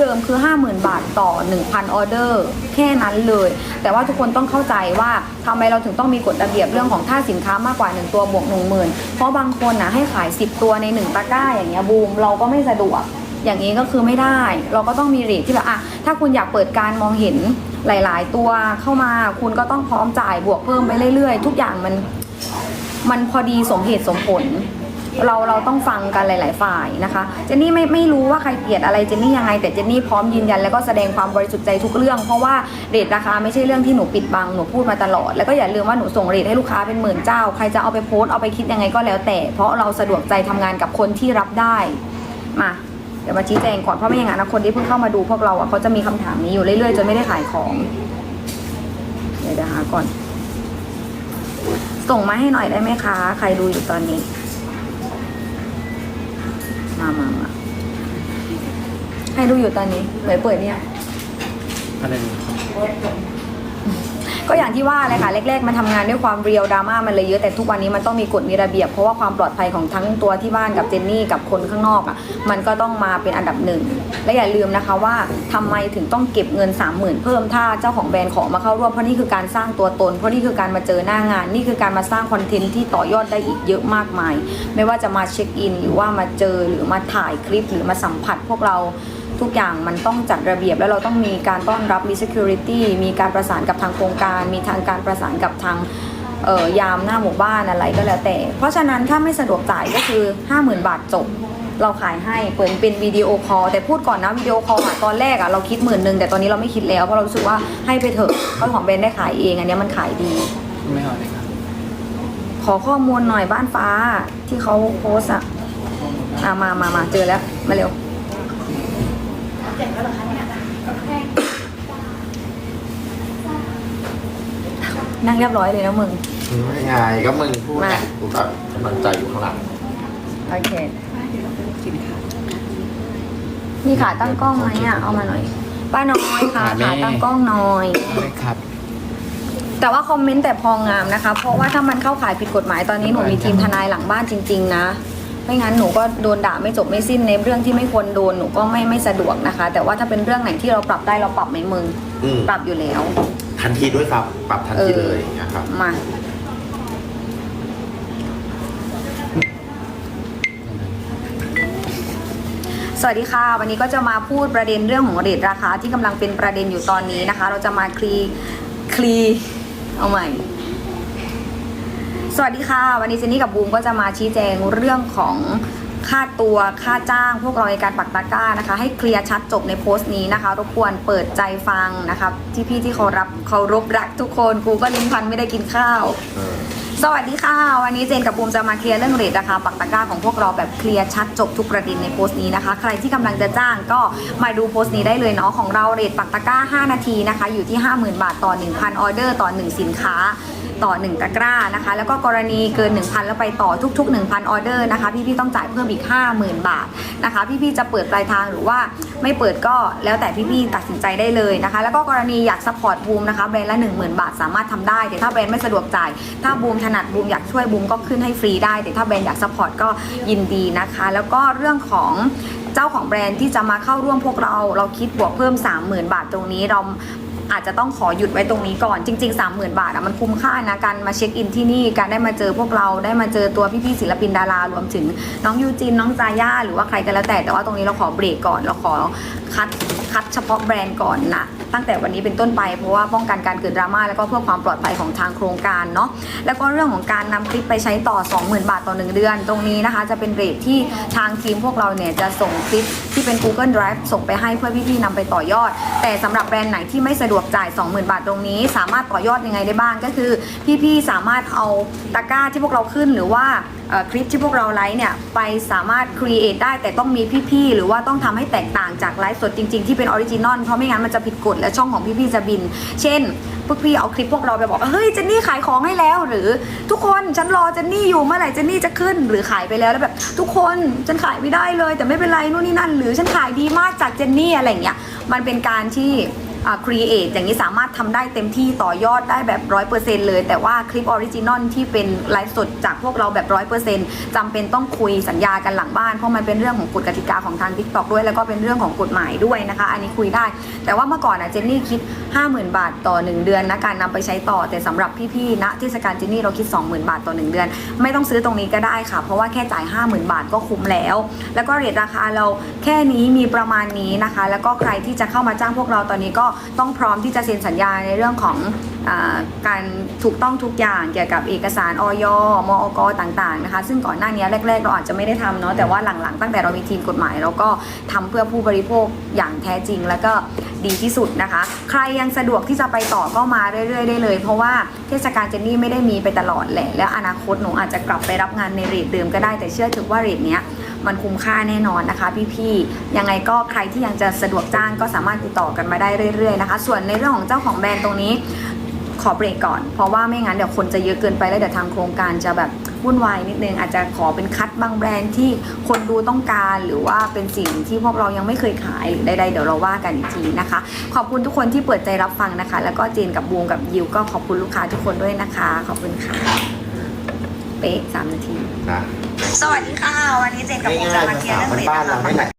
เดิมคือ 50,000 บาทต่อ 1,000 ออเดอร์ แค่นั้นเลย แต่ว่าทุกคนต้องเข้าใจว่าทำไมเราถึงต้องมีกฎระเบียบเรื่องของถ้าสินค้ามากกว่า 1 ตัวบวก 1 0,000 เพราะบางคนนะให้ขาย 10 ตัวใน 1 ตะกร้าอย่างเงี้ยบูมเราก็ไม่สะดวกอย่างนี้ก็คือไม่ได้ เราก็ต้องมีเรทที่แบบอะถ้าคุณอยากเปิดการมองเห็นหลาย ๆ ตัวเข้ามา คุณก็ต้องพร้อมจ่ายบวกเพิ่มไปเรื่อย ๆ ทุกอย่างมันมันพอดีสมเหตุสมผล เราเราต้องฟังกันหลาย ๆ ฝ่ายนะคะ เจนนี่ไม่ไม่รู้ว่าใครเกลียดอะไรเจนนี่ยังไงแต่เจนนี่พร้อมยืนยันแล้วก็แสดงความบริสุทธิ์ใจทุกเรื่อง เพราะว่าเรทราคาไม่ใช่เรื่องที่หนูปิดบังหนูพูดมาตลอด แล้วก็อย่าลืมว่าหนูส่งเรทให้ลูกค้าเป็นหมื่นเจ้าใครจะเอาไปโพสต์เอาไปคิดยังไงก็แล้วแต่ เพราะเราสะดวกใจทำงานกับคนที่รับได้มาเดี๋ยวมาชี้แจงก่อนเพราะไม่อย่างนั้นคนที่เพิ่งเข้ามาดูพวกเราอะเขาจะมีคำถามนี้อยู่เรื่อย ๆ จนไม่ได้ขายของเดี๋ยวเดี๋ยวหาก่อน ส่งมาให้หน่อยได้ไหมคะ ใครดูอยู่ตอนนี้ มามามาให้ดูอยู่ตอนนี้เหมยเปิดเนี่ย อะไรเนี่ย ก็อย่างที่ว่าเลยค่ะแรกๆมันทำงานด้วยความเรียวดราม่ามันเลยเยอะแต่ทุกวันนี้มันต้องมีกฎมีระเบียบ เพราะว่าความปลอดภัยของทั้งตัวที่บ้านกับเจนนี่กับคนข้างนอกอะมันก็ต้องมาเป็นอันดับหนึ่งและอย่าลืมนะคะว่าทำไมถึงต้องเก็บเงิน 3 0,000 เพิ่มถ้าเจ้าของแบรนด์ขอมาเข้าร่วมเพราะนี่คือการสร้างตัวตน เพราะนี่คือการมาเจอหน้างาน นี่คือการมาสร้างคอนเทนต์ที่ต่อยอดได้อีกเยอะมากมาย ไม่ว่าจะมาเช็คอินหรือว่ามาเจอหรือมาถ่ายคลิปหรือมาสัมผัสพวกเรา ทุกอย่างมันต้องจัดระเบียบ แล้วเราต้องมีการต้อนรับมี security มีการประสานกับทางโครงการ มีทางการประสานกับทางเอ่อยามหน้าหมู่บ้านอะไรก็แล้วแต่ เพราะฉะนั้นถ้าไม่สะดวกจ่ายก็คือ 50,000 บาทจบ เราขายให้เปิดเป็นวิดีโอคอลแต่พูดก่อนนะวิดีโอคอลอะตอนแรกอะเราคิดหมื่นหนึ่งแต่ตอนนี้เราไม่คิดแล้วเพราะเรารู้สึกว่าให้ไปเถอะเพราะของแบรนด์ได้ขายเองอันเนี้ยมันขายดีไม่เอาเลยครับขอข้อมูลหน่อยบ้านฟ้าที่เขาโพสต์อะอะมามามาเจอแล้วมาเร็ว นั่งเรียบร้อยเลยนะมึง ไม่ไงก็มึงพูดไงมา กูก็กำลังใจอยู่ข้างหลังโอเค มีขาตั้งกล้องไหมอะ เอามาหน่อย ป้าน้อยค่ะขาแม่ ขาตั้งกล้องหน่อย ไม่ครับ แต่ว่าคอมเมนต์แต่พองามนะคะ เพราะว่าถ้ามันเข้าข่ายผิดกฎหมายตอนนี้หนูมีทีมทนายหลังบ้านจริง ๆ นะ ไม่งั้นหนูก็โดนด่าไม่จบไม่สิ้นในเรื่องที่ไม่ควรโดนหนูก็ไม่ไม่สะดวกนะคะ แต่ว่าถ้าเป็นเรื่องไหนที่เราปรับได้เราปรับไหมมึงอืม ปรับอยู่แล้ว ทันทีด้วยครับ ปรับทันทีเออ เลยนะครับ มาสวัสดีค่ะ วันนี้ก็จะมาพูดประเด็นเรื่องของเรทราคาที่กำลังเป็นประเด็นอยู่ตอนนี้นะคะ เราจะมาคลีคลีเอาใหม่ สวัสดีค่ะ วันนี้เจนนี่กับบูมก็จะมาชี้แจงเรื่องของค่าตัวค่าจ้างพวกเราในการปักตะกร้านะคะ ให้เคลียร์ชัดจบในโพสต์นี้นะคะ รบกวนเปิดใจฟังนะคะที่พี่ที่เขารับเคารพรักทุกคนกูก็ลิ้นพันไม่ได้กินข้าว สวัสดีค่ะ วันนี้เจนกับบูมจะมาเคลียร์เรื่องเรทราคาปักตะกร้าของพวกเราแบบเคลียร์ชัดจบทุกประเด็นในโพสต์นี้นะคะ ใครที่กำลังจะจ้างก็มาดูโพสต์นี้ได้เลยเนาะของเราเรทปักตะกร้า 5 นาทีนะคะ อยู่ที่ 50,000 บาทต่อ 1,000 ออเดอร์ ต่อ 1 สินค้าต่อ 1 ตะกร้านะคะ แล้วก็กรณีเกิน 1,000 แล้วไปต่อทุก ๆ 1,000 ออเดอร์นะคะพี่ๆต้องจ่ายเพิ่มอีก 50,000 บาทนะคะ พี่ๆจะเปิดปลายทางหรือว่าไม่เปิดก็แล้วแต่พี่ๆตัดสินใจได้เลยนะคะ แล้วก็กรณีอยากซัพพอร์ตบูมนะคะแบรนด์ละ 10,000 บาทสามารถทำได้แต่ถ้าแบรนด์ไม่สะดวกจ่ายถ้าบูมถนัดบูมอยากช่วยบูมก็ขึ้นให้ฟรีได้ แต่ถ้าแบรนด์อยากซัพพอร์ตก็ยินดีนะคะ แล้วก็เรื่องของเจ้าของแบรนด์ที่จะมาเข้าร่วมพวกเรา เราคิดบวกเพิ่ม 30,000 บาทตรงนี้เราอาจจะต้องขอหยุดไว้ตรงนี้ก่อนจริง ๆ 30,000 บาทอะมันคุ้มค่านะการมาเช็คอินที่นี่การได้มาเจอพวกเราได้มาเจอตัวพี่ๆศิลปินดารารวมถึงน้องยูจินน้องจาย่าหรือว่าใครก็แล้วแต่แต่ว่าตรงนี้เราขอเบรกก่อนเราขอคัด คัดเฉพาะแบรนด์ก่อนนะตั้งแต่วันนี้เป็นต้นไปเพราะว่าป้องกันการเกิดดราม่าแล้วก็เพื่อความปลอดภัยของทางโครงการเนาะแล้วก็เรื่องของการนำคลิปไปใช้ต่อ 20,000 บาทต่อ 1 เดือน ตรงนี้นะคะ จะเป็นเรทที่ทางทีมพวกเราเนี่ยจะส่งคลิปที่เป็น Google Drive ส่งไปให้เพื่อพี่ๆนำไปต่อยอด แต่สำหรับแบรนด์ไหนที่ไม่สะดวกจ่าย 20,000 บาทตรงนี้ สามารถต่อยอดยังไงได้บ้างก็คือพี่ๆสามารถเอาตะกร้าที่พวกเราขึ้นหรือว่าคลิปที่พวกเราไลฟ์เนี่ยไปสามารถครีเอทได้แต่ต้องมีพี่ๆ หรือว่าต้องทำให้แตกต่างจากไลฟ์สดจริง ๆ ที่เป็นออริจินอลเพราะไม่งั้นมันจะผิดกฎและช่องของพี่ๆ จะบิน เช่นพวกพี่เอาคลิปพวกเราไปบอกเฮ้ยเจนนี่ขายของให้แล้ว หรือทุกคนฉันรอเจนนี่อยู่เมื่อไหร่เจนนี่จะขึ้น หรือขายไปแล้วแล้วแบบ ทุกคนฉันขายไม่ได้เลย แต่ไม่เป็นไรนู่นนี่นั่น หรือฉันขายดีมากจากเจนนี่อะไรอย่างเงี้ยมันเป็นการที่ ครีเอทอย่างนี้สามารถทำได้เต็มที่ต่อยอดได้แบบร้อยเปอร์เซนต์เลย แต่ว่าคลิปออริจินอลที่เป็นไลฟ์สดจากพวกเราแบบร้อยเปอร์เซนต์จำเป็นต้องคุยสัญญากันหลังบ้าน เพราะมันเป็นเรื่องของกฎกติกาของทาง t ิ k t o k ด้วย แล้วก็เป็นเรื่องของกฎหมายด้วยนะคะ อันนี้คุยได้ แต่ว่าเมื่อก่อนอะเจนนี่คิด 50,000 บาทต่อ 1 เดือนนะการนำไปใช้ต่อแต่สำหรับพี่ๆณเทศกาลเจนนี่เราคิด 20,000 บาทต่อ 1 เดือน ไม่ต้องซื้อตรงนี้ก็ได้ค่ะ เพราะว่าแค่จ่าย 50,000 บาทก็คุ้มแล้ว แล้วก็เรทราคาเราแค่นี้มีประมาณนี้นะคะ แล้วก็ใครที่จะเข้ามาจ้างพวกเราตอนนี้ก็ต้องพร้อมที่จะเซ็นสัญญาในเรื่องของ การถูกต้องทุกอย่างเกี่ยวกับเอกสารออยมอกต่างๆนะคะซึ่งก่อนหน้านี้แรก ๆ เราอาจจะไม่ได้ทำเนาะแต่ว่าหลังๆ ตั้งแต่เรามีทีมกฎหมายเราก็ทำเพื่อผู้บริโภคอย่างแท้จริง แล้วก็ดีที่สุดนะคะ ใครยังสะดวกที่จะไปต่อก็มาเรื่อยๆได้เลย เพราะว่าเทศกาลเจนนี่ไม่ได้มีไปตลอดแหละแล้วอนาคตหนูอาจจะกลับไปรับงานในเรทเดิมก็ได้แต่เชื่อถือว่าเรทเนี้ยมันคุ้มค่าแน่นอนนะคะ พี่ๆ ยังไงก็ใครที่ยังจะสะดวกจ้างก็สามารถติดต่อกันมาได้เรื่อยๆนะคะ ส่วนในเรื่องของเจ้าของแบรนด์ตรงนี้ ขอเบรกก่อน เพราะว่าไม่งั้นเดี๋ยวคนจะเยอะเกินไปแล้วเดี๋ยวทางโครงการจะแบบวุ่นวายนิดนึงอาจจะขอเป็นคัดบางแบรนด์ที่คนดูต้องการหรือว่าเป็นสิ่งที่พวกเรายังไม่เคยขายหรือใดๆเดี๋ยวเราว่ากันอีกทีนะคะ ขอบคุณทุกคนที่เปิดใจรับฟังนะคะ แล้วก็เจนกับบูมกับยิวก็ขอบคุณลูกค้าทุกคนด้วยนะคะ ขอบคุณค่ะ เป๊ะสามนาที นะสวัสดีค่ะ วันนี้เจนกับบูมจะง่ายๆมาภาเคลียษาร์เรื่องเรทบ้านๆนะเราคะไม่แหละ